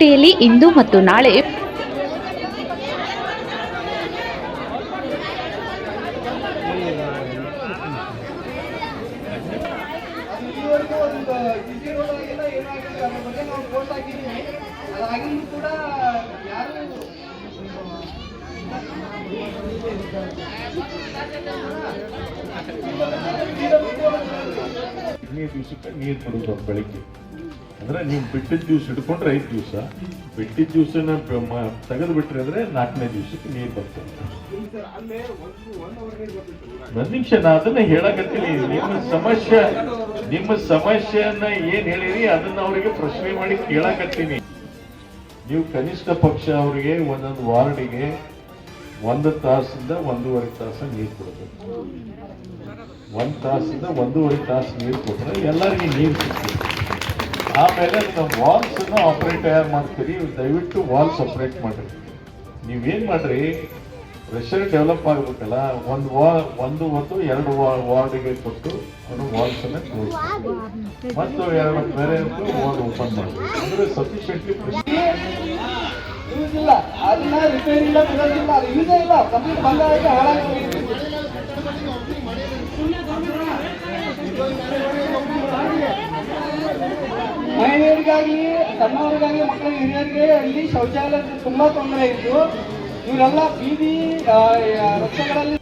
ಬಾಗಲಕೋಟೆಯಲ್ಲಿ ಇಂದು ಮತ್ತು ನಾಳೆ ನೀರು ದಿವಸಕ್ಕೆ ನೀರು ಕೊಡೋದು ಅವ್ರು ಬೆಳಿಗ್ಗೆ ಅಂದ್ರೆ ನೀವು ಬಿಟ್ಟಿದ್ದ ದಿವಸ ಹಿಡ್ಕೊಂಡ್ರೆ ಐದು ದಿವಸ. ಬಿಟ್ಟಿದ್ದ ದಿವಸನ ತೆಗೆದು ಬಿಟ್ರಿ ಅಂದ್ರೆ ನಾಲ್ಕನೇ ದಿವಸಕ್ಕೆ ನೀರು ಬರ್ತದೆ. ಒಂದ್ ನಿಮಿಷ ನಾ ಅದನ್ನ ಹೇಳಕತ್ತೀನಿ. ನಿಮ್ಮ ಸಮಸ್ಯೆ, ನಿಮ್ಮ ಸಮಸ್ಯೆಯನ್ನ ಏನ್ ಹೇಳಿರಿ ಅದನ್ನ ಅವರಿಗೆ ಪ್ರಶ್ನೆ ಮಾಡಿ ಕೇಳಕತ್ತೀನಿ. ನೀವು ಕನಿಷ್ಠ ಪಕ್ಷ ಅವರಿಗೆ ಒಂದೊಂದು ವಾರ್ಡಿಗೆ ಒಂದು ತಾಸಿಂದ ಒಂದೂವರೆ ತಾಸ ನೀರು ಕೊಡಬೇಕು. ಒಂದು ತಾಸಿಂದ ಒಂದೂವರೆ ತಾಸು ನೀರು ಕೊಟ್ಟರೆ ಎಲ್ಲರಿಗೂ ನೀರು ಸಿಗ್ತದೆ. ಆಮೇಲೆ ನಾವು ವಾಲ್ಸ್ ಅನ್ನು ಆಪರೇಟ್ ಯಾರು ಮಾಡ್ತೀರಿ? ದಯವಿಟ್ಟು ವಾಲ್ಸ್ ಆಪರೇಟ್ ಮಾಡ್ರಿ. ನೀವೇನು ಮಾಡ್ರಿ? ಪ್ರೆಷರ್ ಡೆವಲಪ್ ಆಗ್ಬೇಕಲ್ಲ, ಒಂದು ವಾ ಒಂದು ಒಂದು ಎರಡು ವಾರ್ಡಿಗೆ ಕೊಟ್ಟು ಅದು ವಾಲ್ಸ್ ಅನ್ನ ಕ್ಲೋಸ್ ಮತ್ತು ಎರಡು ಬೇರೆ ವಾರ್ಡ್ ಓಪನ್ ಮಾಡಿ ಅಂದ್ರೆ ಸಫಿಷಿಯೆಂಟ್ಲಿ ಇಲ್ಲ ಅದನ್ನ ರಿಪೇರಿ ಇಲ್ಲ ಇಲ್ಲ. ಕಂಪ್ಲೀಟ್ ಬಂದ ಹಾಳಾಗಿ ಹೋಗಿದೆ. ಸಣ್ಣವರಿಗಾಗಿ ಮಕ್ಕಳಿಗೆ ಹಿರಿಯರಿಗೆ ಅಲ್ಲಿ ಶೌಚಾಲಯ ತುಂಬಾ ತೊಂದರೆ ಇತ್ತು ಇವರೆಲ್ಲ ಬೀದಿ ರಸ್ತೆಗಳಲ್ಲಿ